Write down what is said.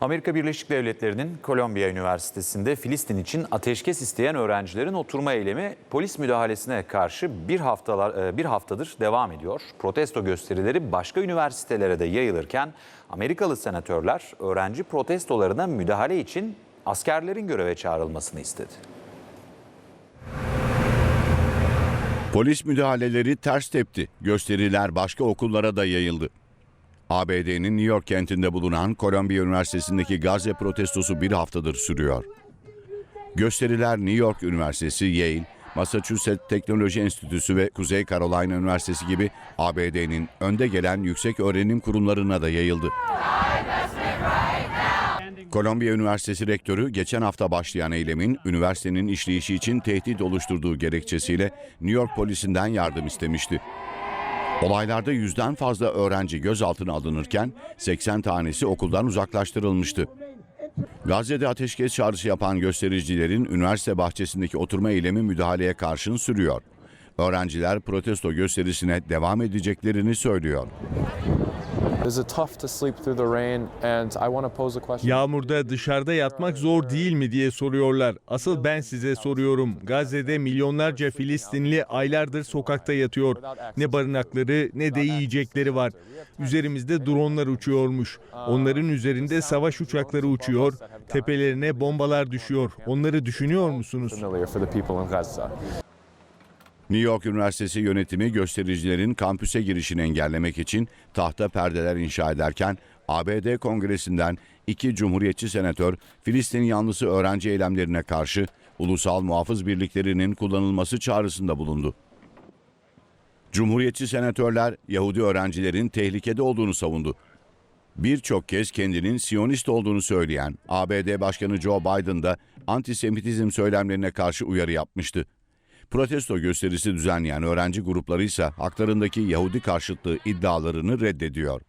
Amerika Birleşik Devletleri'nin Kolombiya Üniversitesi'nde Filistin için ateşkes isteyen öğrencilerin oturma eylemi polis müdahalesine karşı bir haftalar e, bir haftadır devam ediyor. Protesto gösterileri başka üniversitelere de yayılırken Amerikalı senatörler öğrenci protestolarına müdahale için askerlerin göreve çağrılmasını istedi. Polis müdahaleleri ters tepti. Gösteriler başka okullara da yayıldı. ABD'nin New York kentinde bulunan Kolombiya Üniversitesi'ndeki Gazze protestosu bir haftadır sürüyor. Gösteriler New York Üniversitesi, Yale, Massachusetts Teknoloji Enstitüsü ve Kuzey Carolina Üniversitesi gibi ABD'nin önde gelen yüksek öğrenim kurumlarına da yayıldı. Kolombiya Üniversitesi rektörü geçen hafta başlayan eylemin üniversitenin işleyişi için tehdit oluşturduğu gerekçesiyle New York polisinden yardım istemişti. Olaylarda yüzden fazla öğrenci gözaltına alınırken 80 tanesi okuldan uzaklaştırılmıştı. Gazze'de ateşkes çağrısı yapan göstericilerin üniversite bahçesindeki oturma eylemi müdahaleye karşın sürüyor. Öğrenciler protesto gösterisine devam edeceklerini söylüyor. Yağmurda dışarıda yatmak zor değil mi diye soruyorlar. Asıl ben size soruyorum. Gazze'de milyonlarca Filistinli aylardır sokakta yatıyor. Ne barınakları ne de yiyecekleri var. Üzerimizde dronlar uçuyormuş. Onların üzerinde savaş uçakları uçuyor. Tepelerine bombalar düşüyor. Onları düşünüyor musunuz? New York Üniversitesi yönetimi göstericilerin kampüse girişini engellemek için tahta perdeler inşa ederken ABD Kongresi'nden iki cumhuriyetçi senatör Filistin yanlısı öğrenci eylemlerine karşı ulusal muhafız birliklerinin kullanılması çağrısında bulundu. Cumhuriyetçi senatörler Yahudi öğrencilerin tehlikede olduğunu savundu. Birçok kez kendinin Siyonist olduğunu söyleyen ABD Başkanı Joe Biden da antisemitizm söylemlerine karşı uyarı yapmıştı. Protesto gösterisi düzenleyen öğrenci grupları ise haklarındaki Yahudi karşıtlığı iddialarını reddediyor.